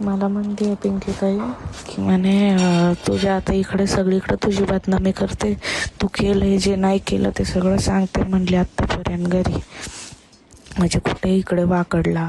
मला म्हणते आहे पिंकीताई की म्हणे तुझ्या आता इकडे सगळीकडे तुझी बदनामी करते. तू केलंय जे नाही केलं ते सगळं सांगते म्हणले आत्तापर्यंत घरी. म्हणजे कुठे इकडे वाकडला.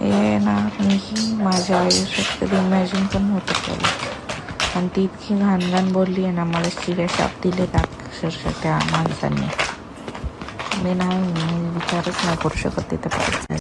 हे ना मीही माझ्या आयुष्यात कधी इमॅजिन पण होत केलं आणि ती इतकी घाण घाण बोलली आहे ना मला शिव्या शाप दिले अक्षरशः त्या माणसांनी. मी नाही मी विचारच नाही करू शकत तिथं. पाहिजे